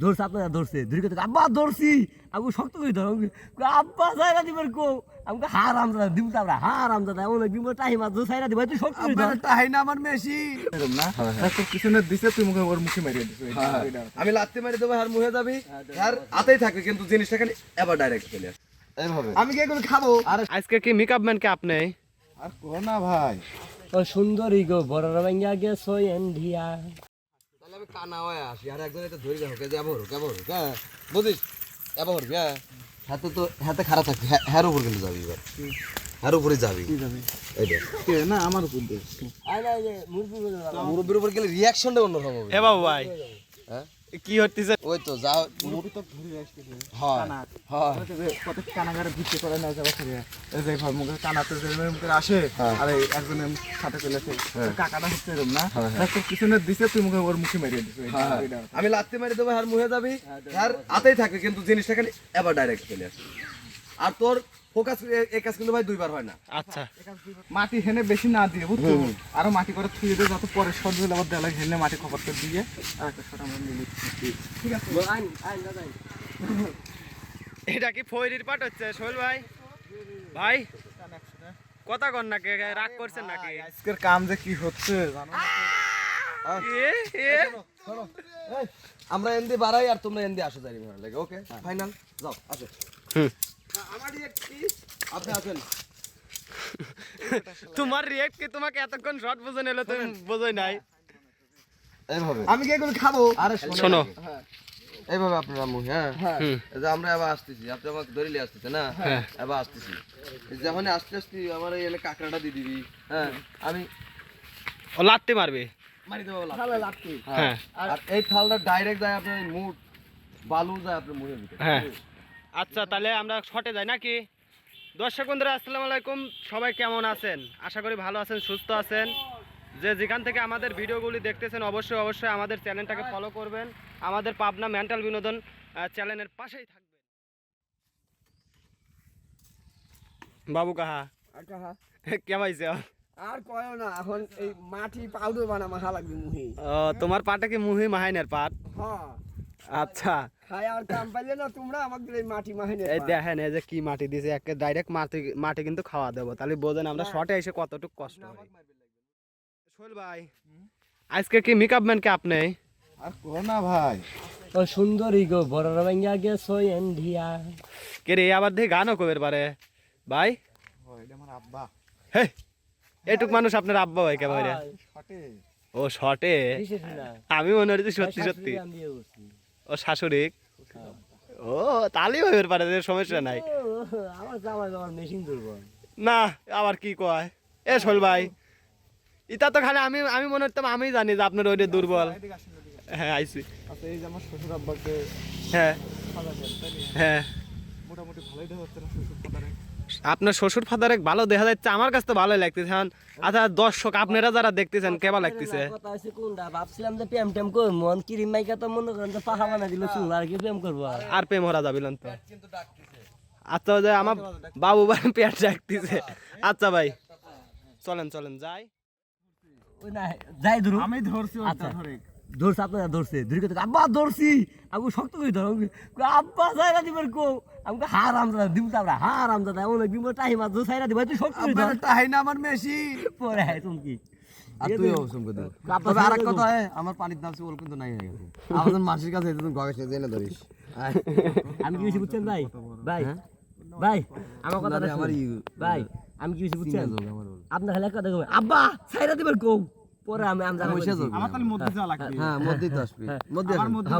ধরছে আপনারা ধরছে। ধরে কথা আব্বা ধরছি। আমাকে শক্ত করে ধরো। আব্বা সাইরা দিবার কো? আমাকে হার আমদাদা দিব তারপরে হার আমদাদা এমন টাইম আছে সাইরা দিবা তুই শক্ত করে ধর। না আমার মেশি। এরকম না? তোর পিছনে দিছে তুই মুখে ওর মুখে মেরিয়ে দিছিস আমি লাত্তি মারি দেবো আর মুহে যাবি। আর হাতেই থাকবে কিন্তু জিনিসটা খালি এবার ডাইরেক্ট চলে আসে। এইভাবে। আমি কি এগুলো খাব? আর আজকে কি মেকআপ ম্যান কে আপনি? আর কো না ভাই। ও সুন্দরী গো বড় ভাঙ্গা গেছো এন্ডিয়া তাহলে আমি কানা হয়ে আসি আর একজন এটা ধরে যাব যে আবার হোক আবার হোক হ্যাঁ? বুঝিস? আবার হোক হ্যাঁ? হাতে তো হাতে খারাপ থাকবে হ্যার উপর কিন্তু যাবি এবার। হ্যার উপরে যাবি। না আমার উপর মুরব্বির উপর গেলে রিয়াকশনটা অন্যরকম হবে। এ বাবু ভাই হ্যাঁ? কি হচ্ছে ওই তো যা মুরগি তো ধরে আসতেছে হয় হয়। কত কানাগারে ভিত্তি করে না যাবা করে এই যে ভাই মুখে কানাতে যে মুখে আসে আর এই একজনের সাথে চলেছে কাকাটা হচ্ছে এরকম না? তোর পিছনে দিছে তুই মুখে ওর মুখে মেরিয়ে দিছিস আমি লাত্তি মারি দেবো আর মুহে যাবি। আর হাতেই থাকে কিন্তু জিনিসটা খালি এবার ডাইরেক্ট চলে আসে। আর তোর ফোকাস এই কাজ কিন্তু ভাই দুইবার হয় না। আচ্ছা। মাটি হেনে বেশি না দিয়ে বুঝছ? আরও মাটি করে থুয়ে দিয়ে যত পরে সর দিলে আবার দেওয়ালে হেনে মাটি খবর করে দিয়ে আর একটা সর আমরা মিলে ঠিক আছে? আইন আইন দাদা এটা কি ফয়রির পাট হচ্ছে সোহেল ভাই? ভাই কথা কন নাকি রাগ করছেন নাকি? আজকের কাম যে কি হচ্ছে জানো। আমরা এনদি বাড়াই আর তোমরা এনদি আসো জানি ভালো লাগে ওকে? ফাইনাল যাও আসো। হুম। আমার আপনি আছেন তোমার রিয়েক্ট কি তোমাকে এতক্ষণ শর্ট বোঝে নিল তুমি বোঝই নাই। এইভাবে। আমি কি এগুলো খাব? আরে শোনো। এইভাবে আপনারা মুখ হ্যাঁ? যে আমরা আবার আসতেছি আপনি আমাকে ধরে আসতেছে না? হ্যাঁ। এবার আসতেছি। যখন আসতে আসতে আমার এই এলে কাঁকড়াটা দিয়ে দিবি হ্যাঁ? আমি ও লাত্তি মারবে। মারি দেবো। ভালো হ্যাঁ। আর এই থালটা ডাইরেক্ট যায় আপনার মুখ বালু যায় আপনার মুখের ভিতরে। হ্যাঁ। আচ্ছা তাহলে আমরা শর্টে যাই নাকি? দর্শক বন্ধুরা আসসালামু আলাইকুম। সবাই কেমন আছেন? আশা করি ভালো আছেন সুস্থ আছেন। যে যেখান থেকে আমাদের ভিডিওগুলি দেখতেছেন অবশ্যই অবশ্যই আমাদের চ্যানেলটাকে ফলো করবেন। আমাদের পাবনা মেন্টাল বিনোদন চ্যানেলের পাশেই থাকবেন। বাবু কাহা? কেমাইছে আর কয়ও না এখন এই মাটি পাউডার বানা মাখা লাগবে মুহি। ও তোমার পাটা কি মুহি মাহাইনের পাট? হ্যাঁ। আচ্ছা। খাই আর কাম পাইলে না তোমরা আমাকে এই মাটি মাহিনে এই দেখেন এই যে কি মাটি দিয়েছে একে ডাইরেক্ট মাটি মাটি কিন্তু খাওয়া দেবো। তাহলে বোঝেন আমরা শর্টে এসে কতটুকু কষ্ট হয়। সোহেল ভাই। আজকে কি মেকআপ ম্যান কে আপনি? আর কো না ভাই। ও সুন্দরী গো বড় ভাঙ্গা গেছো এন্ডিয়া কে রে আবার দেখে গানও কবের পারে ভাই? ও এটা আমার আব্বা। হে এটুক মানুষ আপনার আব্বা ভাই কেমন শটে। ও শর্টে বিশেষ না। আমি মনে হচ্ছে সত্যি সত্যি। ও শাশুড়ি? ও তাহলেই হইবার পারে সমস্যা নাই। ও, আমার জামাই আমার মেশিন দুর্বল। না আবার কি কয়? এ শোল ভাই ইটা তো খালি আমি আমি মনে করতাম আমি জানি যে আপনার ওইটা দুর্বল। হ্যাঁ আইসি আচ্ছা এই যে আমার শ্বশুর আব্বাকে হ্যাঁ? হ্যাঁ। মোটামুটি ভালোই হচ্ছে না শ্বশুর আপনার শ্বশুর ফাদারে ভালো দেখা যাচ্ছে আমার কাছে তো ভালোই লাগতেছে। আচ্ছা দর্শক আপনারা যারা দেখতেছেন কেমন লাগতেছে? কথা হচ্ছে কোনটা? ভাবছিলাম যে প্রেম টেম করব মন কিরিম মাইকা তো মনে করেন যে পাহা বানা দিল চুল আর কি প্রেম করব আর। প্রেম হরা যাবিলেন তো। আচ্ছা যে আমার বাবু ভাই পেট ডাকতেছে। আচ্ছা ভাই চলেন চলেন যাই। ওই না যাই ধরু আমি ধরছি ওটা আচ্ছা। ধরে। ধরছে আপনারা ধরছে ধরে কথা আব্বা ধরছি আমাকে শক্ত করে ধরো আব্বা সাইরা কো। আমাকে হার আমদাদা দিব তারপরে হার আমদাদা একদিন টাইম আছে সাইরা দিবা তুই শক্ত করে ধর। না আমার মেশি। পরে হ্যাঁ তুমি কি আর তুই অবসম করে তবে আর এক কথা হয় আমার পানির দাম ওল কিন্তু নাই হয়ে গেছে। আমাদের মাসির কাছে তুমি জেনে ধরিস। আমি কি বেশি বুঝছেন ভাই? ভাই ভাই আমার কথা না আমার আমার ভাই আমি কি বেশি বুঝছেন। আপনার খালি কথা আব্বা সাইরা দিবার কো। পরে আমি আমি জানা পয়সা যোগ আমার তাহলে মধ্যে যাওয়া লাগবে। হ্যাঁ মধ্যে তো আসবে। মধ্যে আমার মধ্যে